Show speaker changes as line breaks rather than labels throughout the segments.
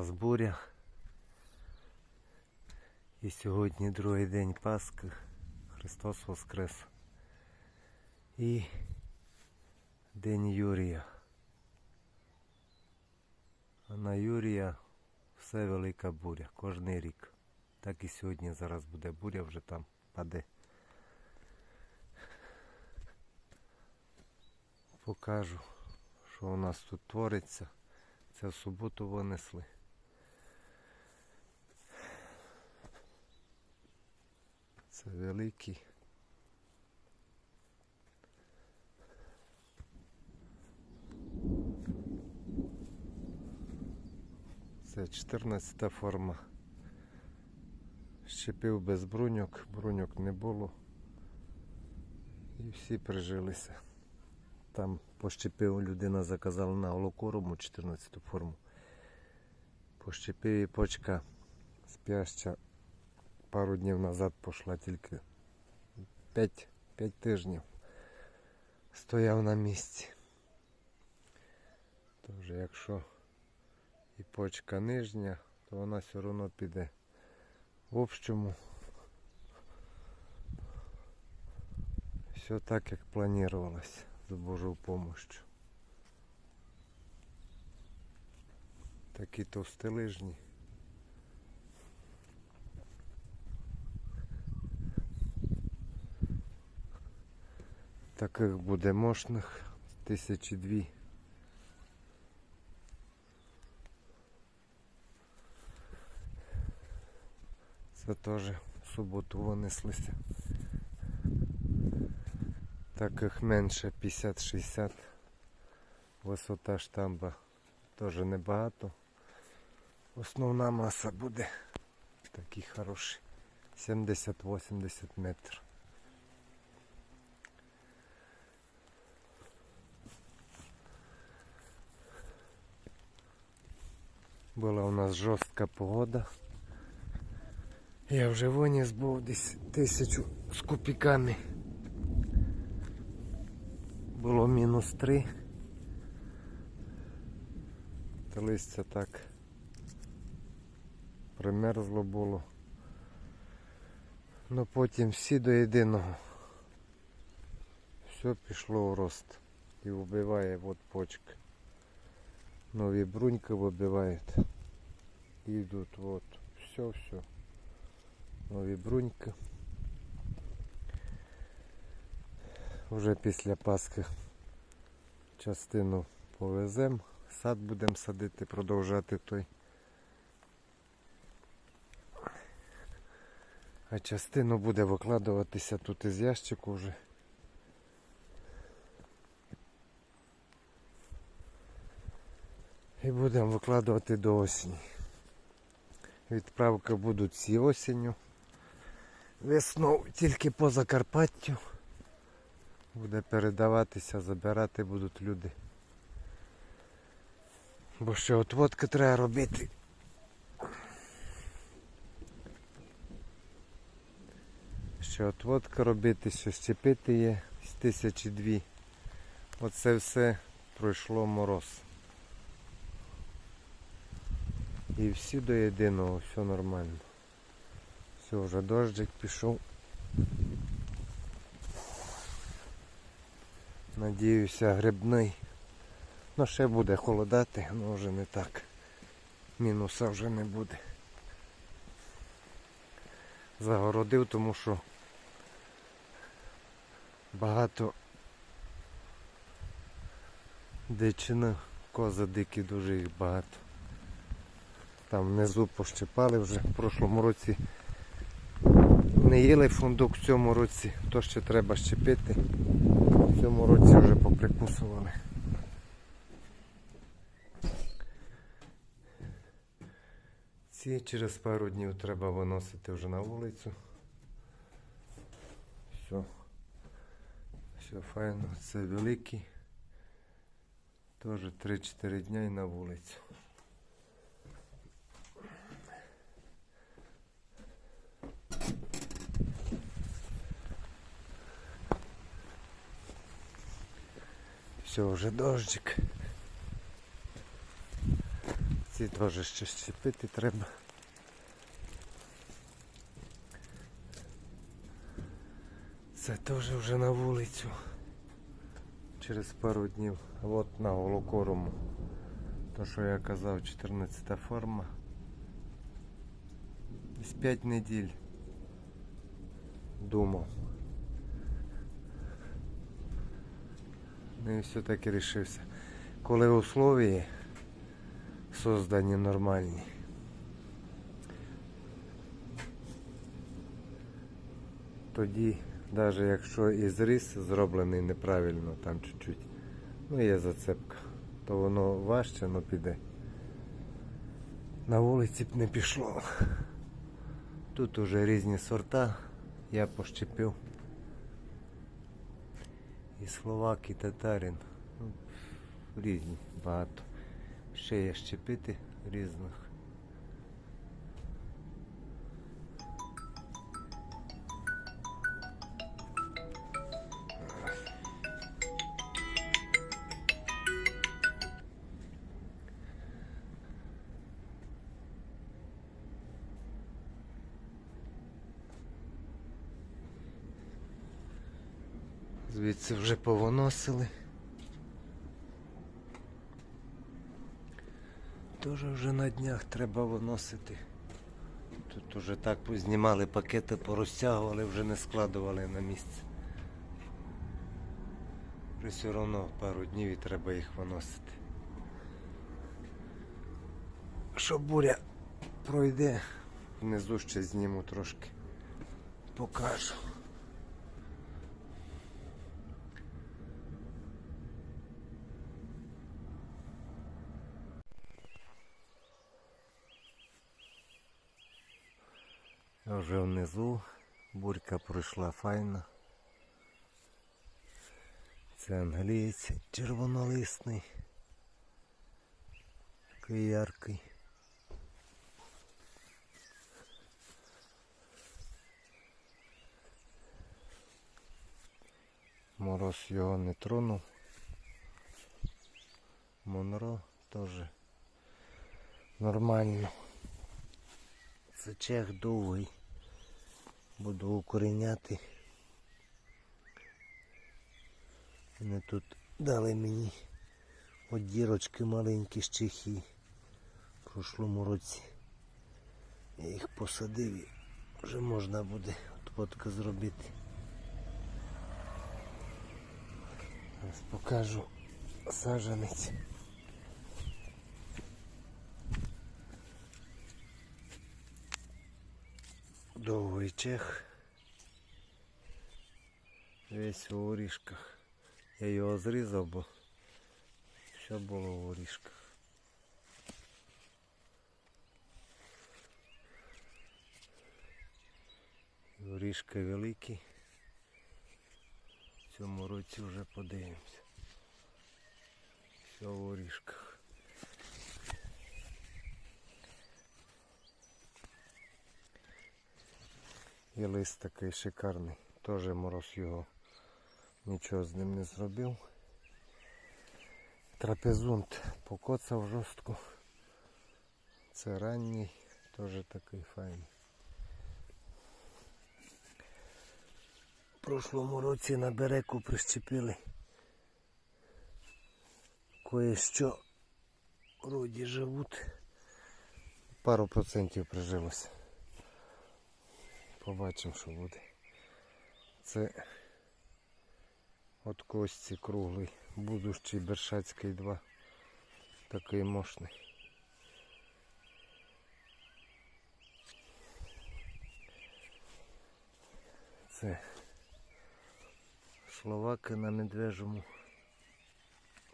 Зараз буря. І сьогодні другий день Пасхи. Христос Воскрес. І День Юрія. А на Юрія все велика буря, кожний рік. Так і сьогодні зараз буде буря, вже там паде. Покажу, що у нас тут твориться. Це в суботу винесли. Це великий. Це 14 форма. Щепив без бруньок, бруньок не було. І всі прижилися. Там пощепив, людина заказала на голокорому 14 форму. Пощепив і почка спяща пару днів назад пішла тільки 5, 5 тижнів. Стояв на місці. Тож якщо і почка нижня, то вона все одно піде в общому. Все так, як планувалось з Божою помощью. Такі товстелижні. Таких буде мощних тисячі дві. Це теж в суботу винеслися. Таких менше 50-60. Висота штамба теж небагато. Основна маса буде такий хороший. 70-80 метрів. Була у нас жорстка погода. Я вже виніс був десь тисячу з копійками. Було мінус три. Та листя так примерзло було. Ну потім всі до єдиного. Все пішло в рост. І вбиває от почки. Нові бруньки вибивають. І йдуть от. Все, все. Нові бруньки. Вже після Пасхи частину повеземо, сад будемо садити, продовжати той. А частину буде викладуватися тут із ящику вже. І будемо викладувати до осені. Відправки будуть ці осінню. Весною тільки по Закарпаттю. Буде передаватися, забирати будуть люди. Бо ще отводки треба робити. Ще отводка робити, що щепити є з тисячі дві. Оце все пройшло мороз. І всі до єдиного, все нормально. Все, вже дощик пішов. Надіюся, грибний. Ну ще буде холодати, але вже не так. Мінуса вже не буде. Загородив, тому що багато дичини, кози дикі, дуже їх багато. Там внизу пощипали вже в прошлому році. Не їли фундук в цьому році, то ще треба щепити. В цьому році вже поприкусували. Ці через пару днів треба виносити вже на вулицю. Все. Все файно. Це великий. Теж 3-4 дня і на вулицю. Все, вже дождик. Ці теж ще щепити треба. Це теж вже на вулицю. Через пару днів. От на голокорому. То, що я казав, 14 форма. З 5 неділь. Думав. Ну і все-таки рішився. Коли условия создані нормальні. Тоді, навіть якщо і зріз зроблений неправильно, там чуть-чуть, ну є зацепка, то воно важче, но піде. На вулиці б не пішло. Тут уже різні сорта, я пощепив. І словак, і татарин. Ну, різні, багато. Ще є щепити різних. Звідси вже повиносили. Тоже вже на днях треба виносити. Тут уже так знімали пакети, порозтягували, вже не складували на місце. Вже все одно пару днів і треба їх виносити. Що буря пройде, внизу ще зніму трошки. Покажу. Я вже внизу, бурька пройшла файно. Це англієць червонолисний. Такий яркий. Мороз його не тронув. Монро теж нормально. Це чех довгий. Буду укореняти. Вони тут дали мені одірочки маленькі з Чехії в прошлому році. Я їх посадив і вже можна буде отводка зробити. Зараз покажу сажанець. Довгий чех. Весь у орішках. Я його зрізав, бо все було в орішках. Орішки великі. В цьому році вже подивимося. Все в орішках. І лист такий шикарний. Теж мороз його нічого з ним не зробив. Трапезунт покоцав жорстко. Це ранній, теж такий файний. В прошлому році на береку прищепили кое-що вроді живуть. Пару процентів прижилося. Побачимо, що буде. Це от кості круглий, будущий Бершацький 2. Такий мощний. Це словаки на медвежому.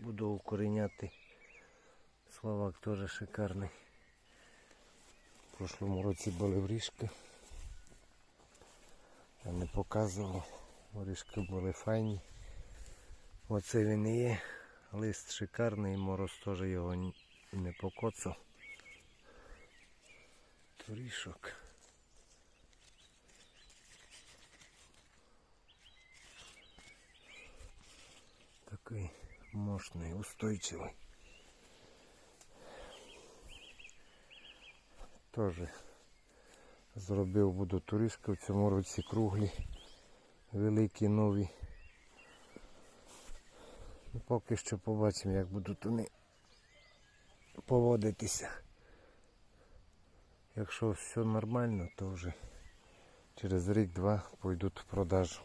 Буду укореняти. Словак теж шикарний. В прошлому році були вріжки. Я не показував. Орішки були файні. Оце він і є. Лист шикарний, мороз теж його не покоцав. Торішок. Такий мощний, устойчивий. Теж зробив буду туришки в цьому році круглі, великі, нові. Ну, Поки що побачимо, як будуть вони поводитися. Якщо все нормально, то вже через рік-два пойдуть в продажу.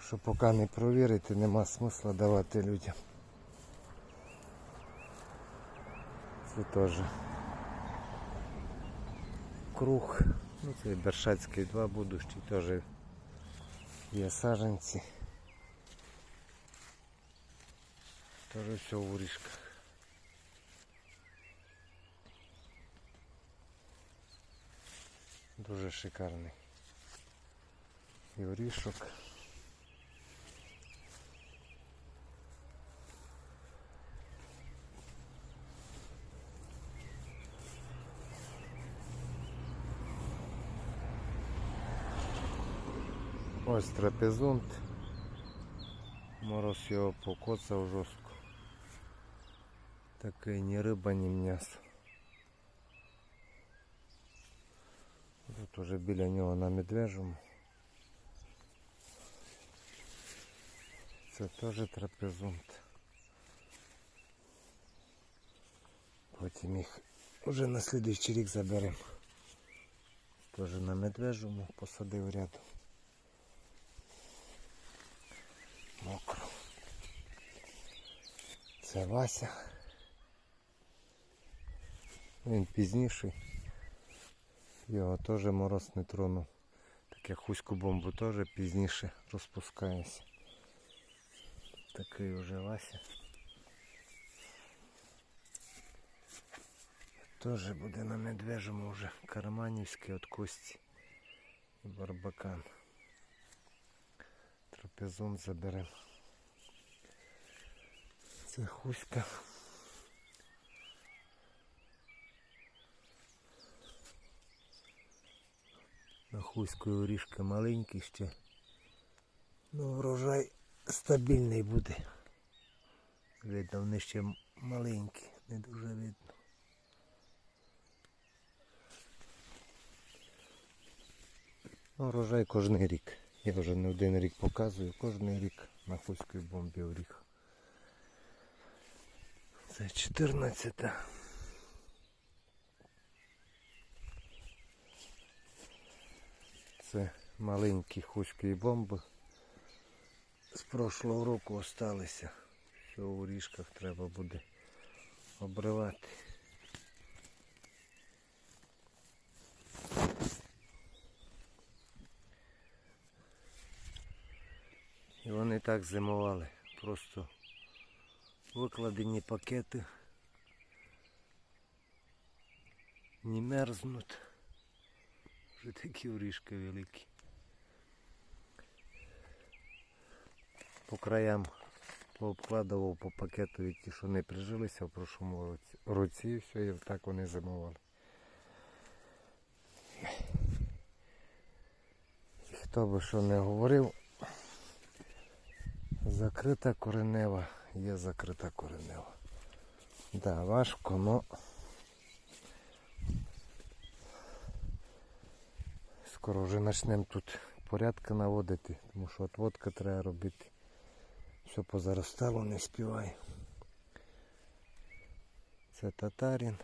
Що поки не провірити, нема смисла давати людям. Це теж круг. Ну це Бершацький 2 будущий теж є саженці. Теж все в урішках. Дуже шикарний. І орішок. Ось трапезунт. Мороз його покоцав жорстко. Такий ні риба, ні м'ясо. Тут уже біля нього на медвежому. Це теж трапезунт. Потім їх вже на слідуючий рік заберемо. Теж на медвежому посадив рядом. Це Вася. Він пізніший. Його теж мороз не тронув. Так як хуську бомбу теж пізніше розпускається. Такий уже Вася. Теж буде на медвежому вже карманівський от кості і барбакан. Трапезун заберемо. Це хуська. На хуської орішки маленький ще. Ну врожай стабільний буде. Видно, вони ще маленькі, не дуже видно. Ну, Врожай кожен рік. Я вже не один рік показую, кожен рік на хуській бомбі оріх. Це 14. Це маленькі хуські бомби. З прошлого року осталися. Все у ріжках треба буде обривати. І вони так зимували. Просто викладені пакети. Не мерзнуть. Вже такі орішки великі. По краям пообкладував по пакету ті, що не прижилися в прошлому році і все, і так вони зимували. Хто би що не говорив, закрита коренева, є закрита коренева. Да, важко, но скоро вже почнемо тут порядки наводити, тому що отводка треба робити. Все позаростало, не співає. Це татарин.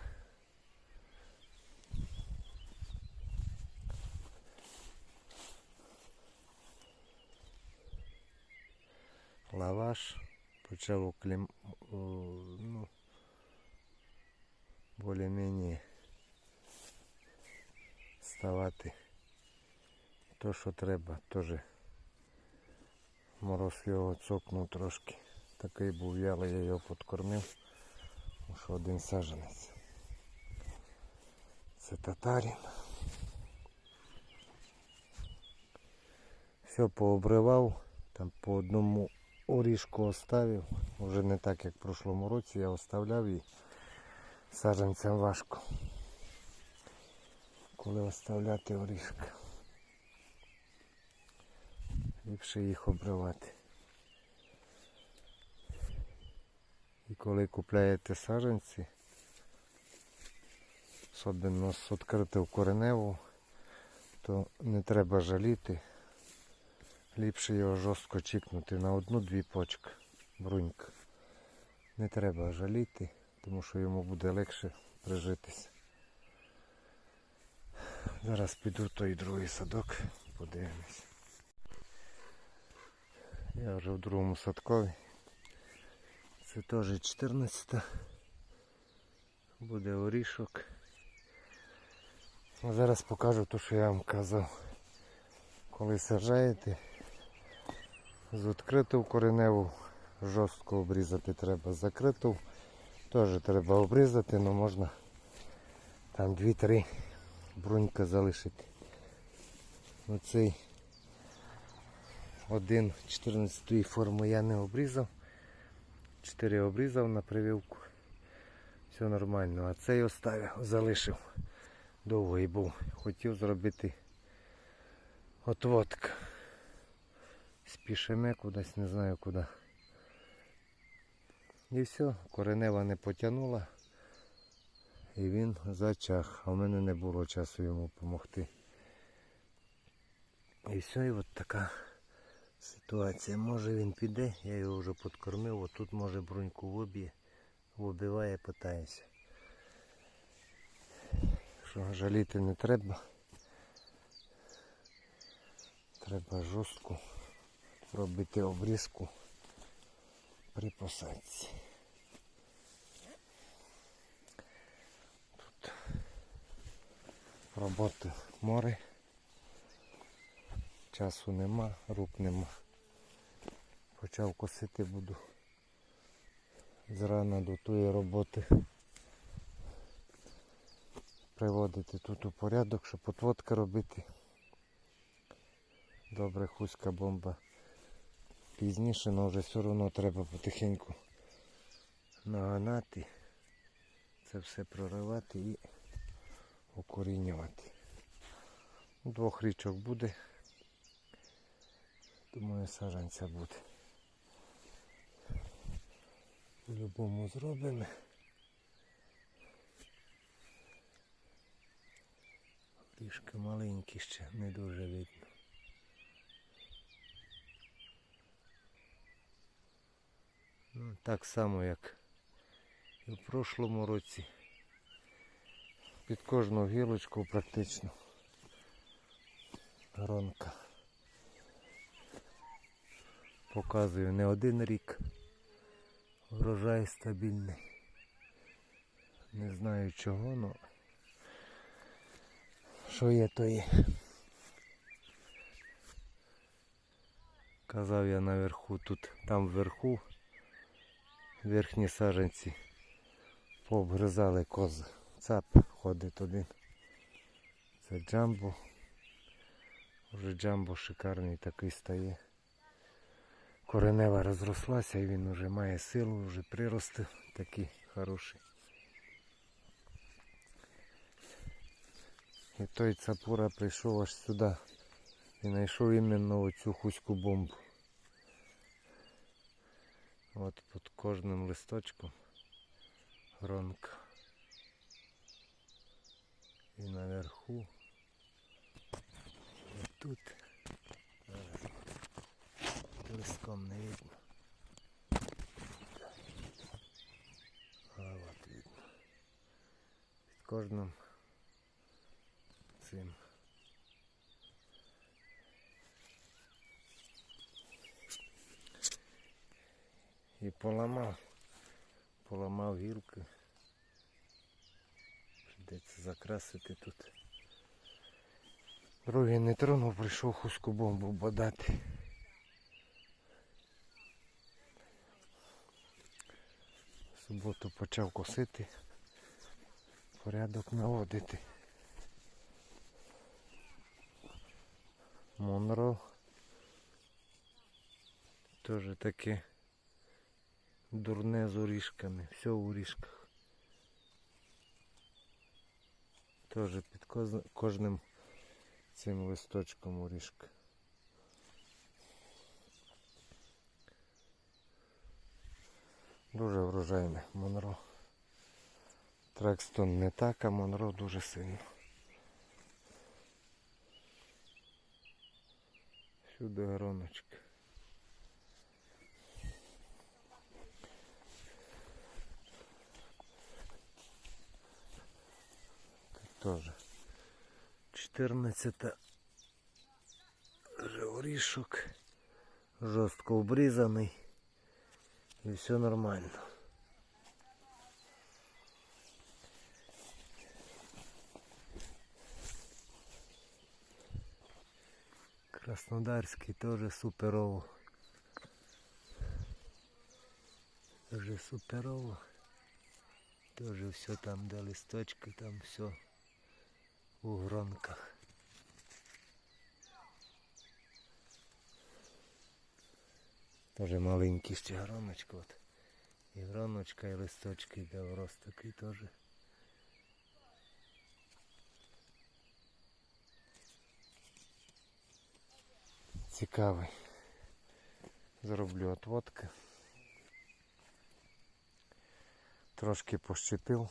Лаваш почав оклім... о, ну, більш-менш ставати то, що треба, теж мороз його цокнув трошки. Такий був вялий, я його подкормив. Тому що один саженець. Це татарин. Все пообривав, там по одному орішку оставив. Уже не так як в прошлому році я оставляв і саджанцям важко. Коли оставляти орішки. Ліпше їх обривати. І коли купляєте саджанці, особливо з відкритив кореневу, то не треба жаліти. Ліпше його жорстко чікнути на одну-дві почки брунька. Не треба жаліти, тому що йому буде легше прижитися. Зараз піду в той другий садок, подивимось. Я вже в другому садкові. Це теж 14. -та. Буде орішок. А зараз покажу те, що я вам казав. Коли саджаєте, з відкриту кореневу жорстко обрізати треба. Закриту теж треба обрізати, але можна там 2-3 брунька залишити. Оцей один 14 форми я не обрізав. 4 обрізав на прививку. Все нормально. А цей оставив, залишив. Довгий був. Хотів зробити отводка. Спішеме кудись, не знаю куди. І все, коренева не потягнула. І він зачах, а в мене не було часу йому допомогти. І все, і от така ситуація. Може він піде, я його вже підкормив, отут може бруньку виб'є, вибиває, питається. Що жаліти не треба. Треба жорстко робити обрізку при посадці. Тут роботи море. Часу нема, рук нема. Почав косити буду зрана до тої роботи. Приводити тут у порядок, щоб отводки робити. Добре, хуська бомба пізніше, але вже все одно треба потихеньку наганати, це все проривати і укорінювати. Двох річок буде. Думаю, саджанця буде. По-любому зробимо. Трішки маленькі ще, не дуже видно. Ну, так само, як і в прошлому році. Під кожну гілочку практично гронка. Показую не один рік. Врожай стабільний. Не знаю чого, але що є, то є. Казав я наверху, тут там вверху верхні саженці пообгризали кози. Цап ходить один. Це джамбо. Вже джамбо шикарний такий стає. Коренева розрослася і він вже має силу, вже прирости такий хороший. І той цапура прийшов аж сюди і знайшов іменно оцю хуську бомбу. От під кожним листочком гронка. І наверху. І тут. Листком не видно. А от видно. Під кожним цим. І поламав. Поламав гілки. Придеться закрасити тут. Другий не тронув, прийшов хуску бомбу бодати. Суботу почав косити, порядок наводити. Монро. Теж таке дурне з орішками. Все в орішках. Теж під кожним цим листочком орішка. Дуже врожайне Монро. Трекстон не так, а Монро дуже сильно. Сюди гроночки. теж 14 вже орішок. Жорстко обрізаний. І все нормально. Краснодарський теж суперово. Теж суперово. Теж все там, де листочки, там все У гронках. Теж маленькі ще гроночки. От. І гроночка, і листочки йде в такий теж. Цікавий. Зроблю отводки. Трошки пощепив.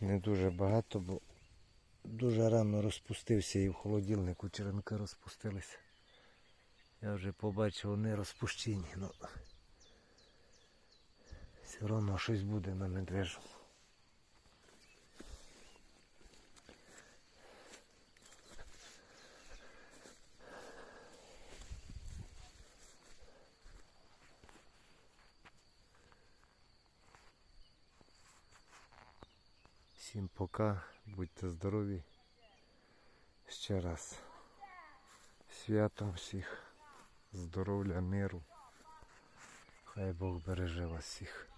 Не дуже багато, бо дуже рано розпустився і в холодильнику черенки розпустилися. Я вже побачив, вони розпущені, ну все одно щось буде на медвежу. Всім пока, будьте здорові. Ще раз. Святом всіх, здоров'я, миру. Хай Бог береже вас всіх.